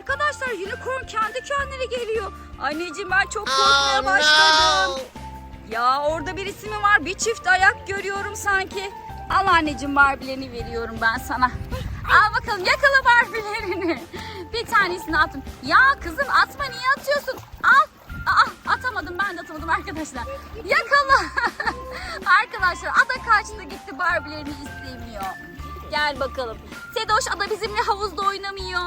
unicorn kendi kendine geliyor. Anneciğim ben çok korkmaya başladım. Ya orada birisi mi var? Bir çift ayak görüyorum sanki. Al anneciğim Barbie'lerini veriyorum ben sana. Al bakalım yakala Barbie'lerini. Bir tanesini attım. Ya kızım atma niye atıyorsun? Al. Aa, atamadım ben de atamadım arkadaşlar. Yakala. arkadaşlar ada kaçtı gitti Barbie'lerini istemiyor. Gel bakalım. Sedoş ada bizimle havuzda oynamıyor.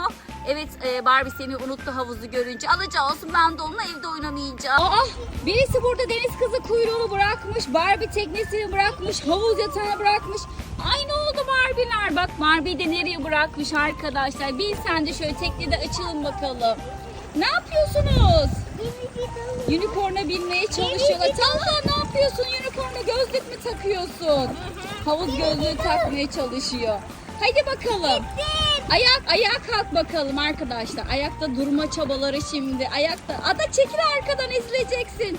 Evet e, Barbie seni unuttu havuzu görünce. Alacağı olsun ben de onunla evde oynamayacağım. Aa, birisi burada deniz kızı kuyruğunu bırakmış. Barbie teknesini bırakmış. Havuz yatağını bırakmış. Ay ne oldu Barbie'ler? Bak Barbie de nereye bırakmış arkadaşlar. Bir sen de şöyle teknede açılın bakalım. Ne yapıyorsunuz? Unicorn'a binmeye çalışıyorlar. Talha ne yapıyorsun? Unicorn'a gözlük mü takıyorsun? Havuz gözlüğü takmaya çalışıyor. Hadi bakalım. Ayak ayağa kalk bakalım arkadaşlar. Ayakta durma çabaları şimdi. Ayakta. Ada çekil arkadan ezileceksin.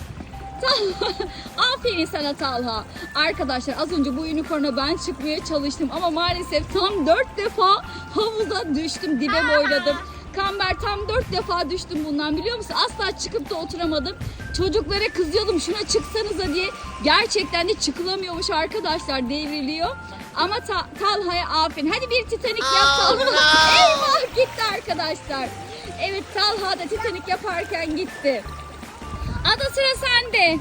Talha. Aferin sana Talha. Arkadaşlar az önce bu unicorn'a ben çıkmaya çalıştım ama maalesef tam dört defa havuza düştüm. Dibe boyladım. Kamber tam dört defa düştüm bundan biliyor musun? Asla çıkıp da oturamadım. Çocuklara kızıyordum şuna çıksanıza diye. Gerçekten de çıkılamıyormuş arkadaşlar devriliyor. Ama ta- Talha'ya aferin. Hadi bir Titanik yap Talha. Eyvah gitti arkadaşlar. Evet Talha da Titanik yaparken gitti. Ada sıra sende.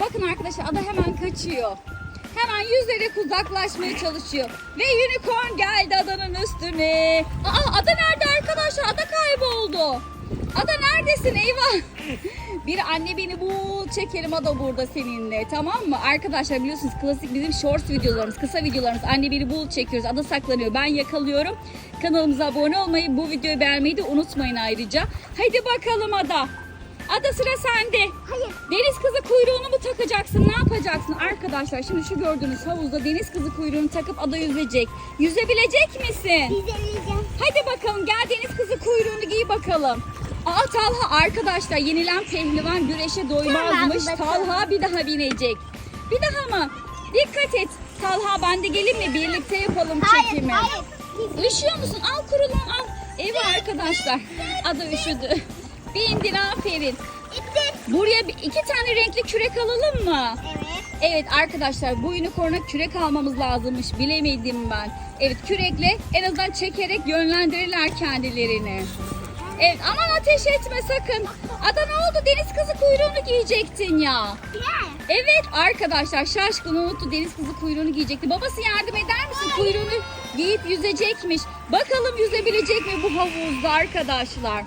Bakın arkadaşlar ada hemen kaçıyor. Hemen yüzerek uzaklaşmaya çalışıyor. Ve unicorn geldi adanın üstüne. Aa ada nerede arkadaşlar? Ada kayboldu. Ada neredesin eyvah. Bir anne beni bul çekelim ada burada seninle tamam mı? Arkadaşlar biliyorsunuz klasik bizim shorts videolarımız, kısa videolarımız anne beni bul çekiyoruz. Ada saklanıyor ben yakalıyorum. Kanalımıza abone olmayı, bu videoyu beğenmeyi de unutmayın ayrıca. Hadi bakalım ada. Ada sıra sende. Hayır. Deniz kızı kuyruğunu mu takacaksın? Ne yapacaksın? Arkadaşlar şimdi şu gördüğünüz havuzda deniz kızı kuyruğunu takıp ada yüzecek. Yüzebilecek misin? Güzeleceğim. Hadi bakalım gel deniz kızı kuyruğunu giy bakalım. Aa Talha arkadaşlar yenilen pehlivan güreşe doymazmış. Tamam. Talha bir daha binecek. Bir daha mı? Dikkat et. Talha ben de gelin mi? Birlikte yapalım çekimi. hayır. Üşüyor musun? Al kurulum al. Eyvah arkadaşlar. Ada üşüdü. Bindin aferin. Buraya iki tane renkli kürek alalım mı? Evet. Evet arkadaşlar bu unicorn'a kürek almamız lazımmış. Bilemedim ben. Evet kürekle en azından çekerek yönlendirirler kendilerini. Evet aman ateş etme sakın. Ada ne oldu? Deniz kızı kuyruğunu giyecektin ya. Evet arkadaşlar şaşkın unuttu deniz kızı kuyruğunu giyecekti. Babası yardım eder misin? Kuyruğunu giyip yüzecekmiş. Bakalım yüzebilecek mi bu havuzda arkadaşlar?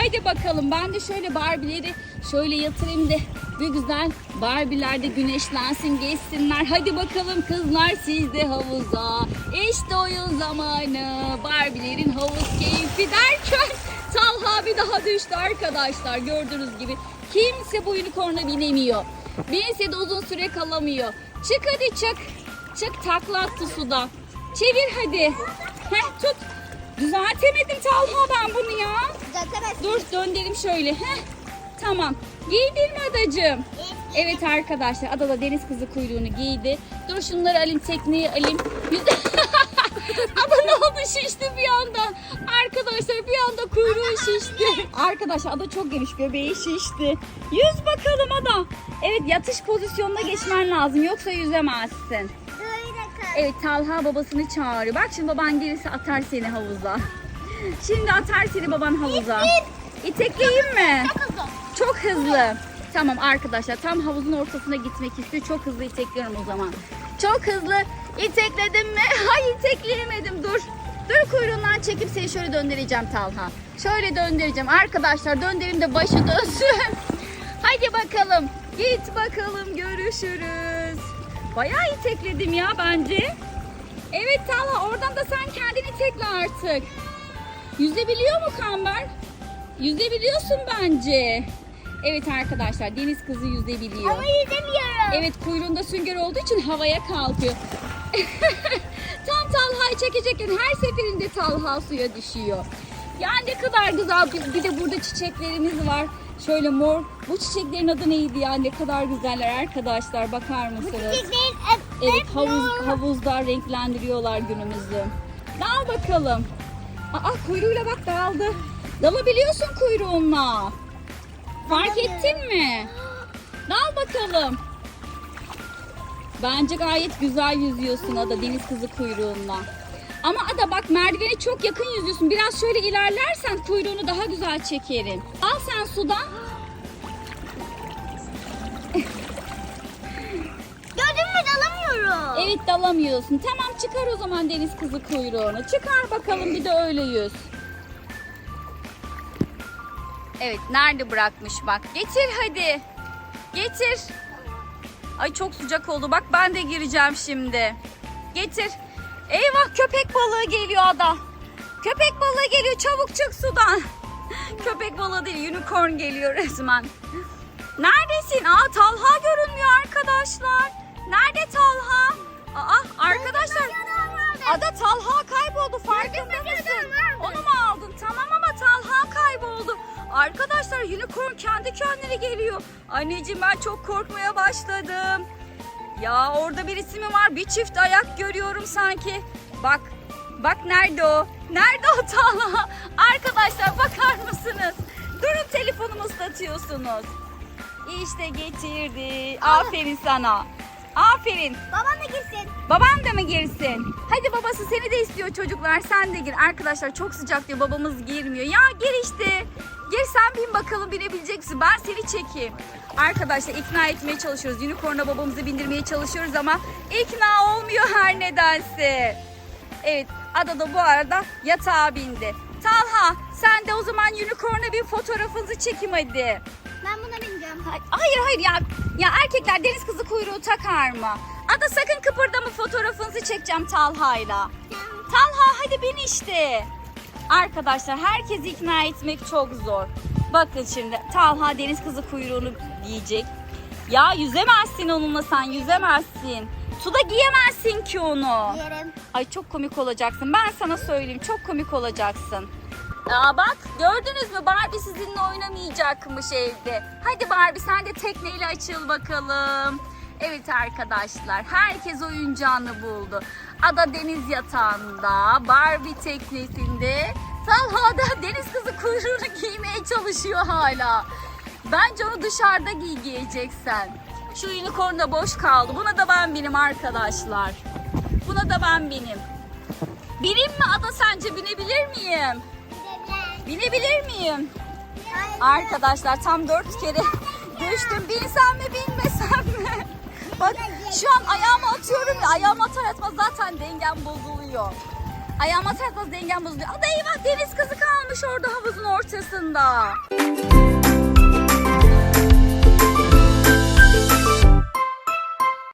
Hadi bakalım ben de şöyle Barbie'leri şöyle yatırayım da bir güzel Barbie'ler de güneşlensin geçsinler. Hadi bakalım kızlar siz de havuza. İşte oyun zamanı. Barbie'lerin havuz keyfi derken Talha bir daha düştü arkadaşlar gördüğünüz gibi. Kimse bu unicorn'a binemiyor. Binse de uzun süre kalamıyor. Çık hadi çık. Çık takla attı suda. Çevir hadi. Heh tut. Düzeltemedim Talha ben bunu ya. Dur döndüreyim şöyle. Heh. Tamam. Giydin mi adacığım? Evet arkadaşlar Ada da deniz kızı kuyruğunu giydi. Dur şunları alayım tekneyi alayım. Ada ne oldu şişti bir anda. Arkadaşlar bir anda kuyruğu şişti. Arkadaşlar Ada çok geniş göbeği şişti. Yüz bakalım Ada. Evet yatış pozisyonuna geçmen lazım yoksa yüzemezsin. Evet Talha babasını çağırıyor. Bak şimdi baban gelirse atar seni havuza. Şimdi atar seni baban havuza. İtekleyeyim mi? Çok hızlı. Tamam arkadaşlar tam havuzun ortasına gitmek istiyor. Çok hızlı itekliyorum o zaman. Çok hızlı. İtekledim mi? Hayır itekleyemedim dur. Dur kuyruğundan çekip seni şöyle döndüreceğim Talha. Şöyle döndüreceğim. Arkadaşlar döndüreyim de başı dönsün. Hadi bakalım. Git bakalım görüşürüz. Bayağı itekledim ya bence. Evet Talha oradan da sen kendini tekle artık. Yüzebiliyor mu Kamber? Yüzebiliyorsun bence. Evet arkadaşlar deniz kızı yüzebiliyor. Ama yüzemiyorum. Evet kuyruğunda sünger olduğu için havaya kalkıyor. Tam Talha'yı çekecekken her seferinde Talha suya düşüyor. Ya ne kadar güzel. Bir, bir de burada çiçeklerimiz var. Şöyle mor. Bu çiçeklerin adı neydi ya? Ne kadar güzeller arkadaşlar. Bakar mısınız? Çiçeklerin Evet havuz, havuzda renklendiriyorlar günümüzü. Dal bakalım. Aa kuyruğuyla bak dağıldı. Dalabiliyorsun kuyruğunla. Fark ettin mi? Dal bakalım. Bence gayet güzel yüzüyorsun Ada deniz kızı kuyruğunla. Ama Ada bak merdivene çok yakın yüzüyorsun. Biraz şöyle ilerlersen kuyruğunu daha güzel çekerim. Al sen sudan. Gördün mü dalamıyorum. Evet dalamıyorsun. Tamam çıkar o zaman deniz kızı kuyruğunu. Çıkar bakalım bir de öyle yüz. Evet nerede bırakmış bak. Getir hadi. Getir. Ay çok sıcak oldu. Bak ben de gireceğim şimdi. Getir. Eyvah köpek balığı geliyor ada. Köpek balığı geliyor. Çabuk çık sudan. köpek balığı değil unicorn geliyor resmen. Neredesin? Aa Talha görünmüyor arkadaşlar. Nerede Talha? Aa arkadaşlar. Ada Talha kayboldu farkında mısın? Onu mu aldın? Tamam ama Talha kayboldu. Arkadaşlar unicorn kendi kendine geliyor. Anneciğim ben çok korkmaya başladım. Ya orada birisi mi var? Bir çift ayak görüyorum sanki. Bak. Bak nerede o? Nerede o Talha? Arkadaşlar bakar mısınız? Durun telefonumu ıslatıyorsunuz. İşte getirdi. Aferin sana. Aferin. Babam da gitsin. Baban da mı girsin? Hadi babası seni de istiyor çocuklar. Sen de gir. Arkadaşlar çok sıcak diyor. Babamız girmiyor. Ya gir işte. Gir sen bin bakalım binebileceksin. Ben seni çekeyim. Arkadaşlar ikna etmeye çalışıyoruz. Unicorn'a babamızı bindirmeye çalışıyoruz ama ikna olmuyor her nedense. Evet Ada da bu arada yatağa bindi. Talha sen de o zaman Unicorn'a bir fotoğrafınızı çekim hadi. Ben buna bineceğim. Hay- Hayır hayır ya. Ya erkekler deniz kızı kuyruğu takar mı? Ada sakın kıpırdama fotoğrafınızı çekeceğim Talha'yla. Talha hadi bin işte. Arkadaşlar herkesi ikna etmek çok zor. Bakın şimdi Talha deniz kızı kuyruğunu giyecek. Ya yüzemezsin onunla sen yüzemezsin. Suda giyemezsin ki onu. Yerim. Ay çok komik olacaksın. Ben sana söyleyeyim çok komik olacaksın. Aa bak gördünüz mü Barbie sizinle oynamayacakmış evde. Hadi Barbie sen de tekneyle açıl bakalım. Evet arkadaşlar herkes oyuncağını buldu. Ada deniz yatağında, Barbie teknesinde, Talha da deniz kızı kuyruğunu giymeye çalışıyor hala. Bence onu dışarıda giy giyeceksen. Şu unicorn da boş kaldı. Buna da ben benim arkadaşlar. Buna da ben benim. Bineyim mi Ada sence binebilir miyim? Binebilir miyim? Arkadaşlar tam dört kere düştüm. Binsem mi binmesem mi? Bak şu an ayağımı atıyorum ya. Ayağımı atar atmaz zaten dengem bozuluyor. Ayağımı atar atmaz dengem bozuluyor. Ada eyvah deniz kızı kalmış orada havuzun ortasında.